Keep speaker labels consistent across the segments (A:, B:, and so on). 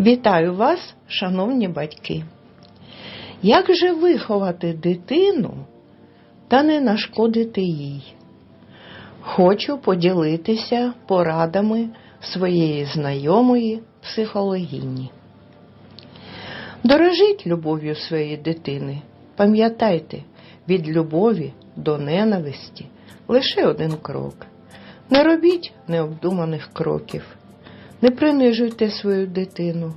A: Вітаю вас, шановні батьки. Як же виховати дитину та не нашкодити їй? Хочу поділитися порадами своєї знайомої психологині. Дорожіть любов'ю своєї дитини. Пам'ятайте, від любові до ненависті лише один крок. Не робіть необдуманих кроків. Не принижуйте свою дитину.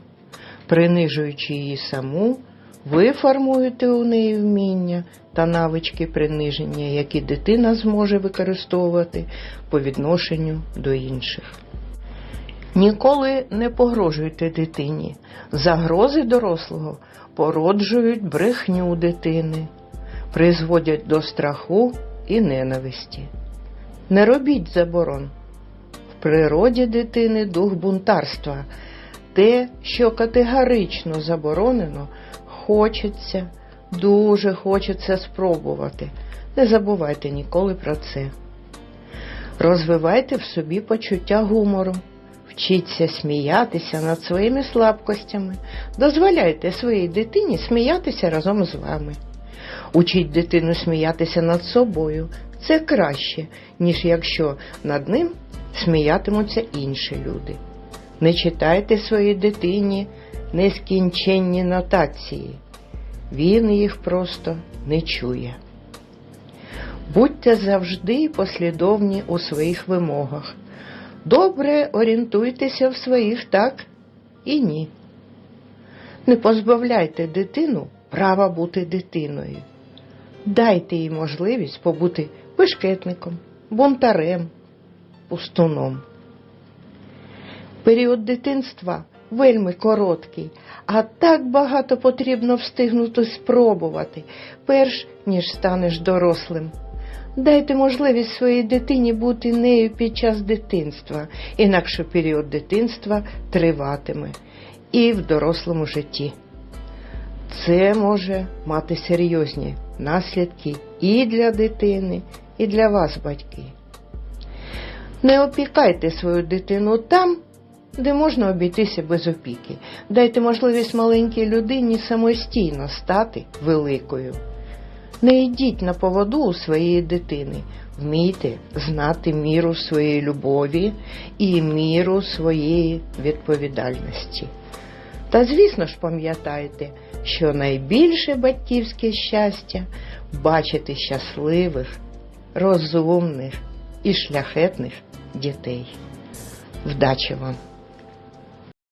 A: Принижуючи її саму, ви формуєте у неї вміння та навички приниження, які дитина зможе використовувати по відношенню до інших. Ніколи не погрожуйте дитині. Загрози дорослого породжують брехню дитини, призводять до страху і ненависті. Не робіть заборон. Природі дитини дух бунтарства. Те, що категорично заборонено, хочеться, дуже хочеться спробувати. Не забувайте ніколи про це. Розвивайте в собі почуття гумору. Вчіться сміятися над своїми слабкостями. Дозволяйте своїй дитині сміятися разом з вами. Учіть дитину сміятися над собою. Це краще, ніж якщо над ним сміятимуться інші люди. Не читайте своїй дитині нескінченні нотації. Він їх просто не чує. Будьте завжди послідовні у своїх вимогах. Добре орієнтуйтеся в своїх так і ні. Не позбавляйте дитину права бути дитиною. Дайте їй можливість побути бешкетником, бунтарем, пустуном. Період дитинства вельми короткий, а так багато потрібно встигнути спробувати, перш ніж станеш дорослим. Дайте можливість своїй дитині бути нею під час дитинства, інакше період дитинства триватиме і в дорослому житті. Це може мати серйозні наслідки і для дитини, і для вас, батьки. Не опікайте свою дитину там, де можна обійтися без опіки. Дайте можливість маленькій людині самостійно стати великою. Не йдіть на поводу у своєї дитини. Вмійте знати міру своєї любові і міру своєї відповідальності. Та, звісно ж, пам'ятайте, що найбільше батьківське щастя бачити щасливих, розумних і шляхетних дітей. Вдачі вам!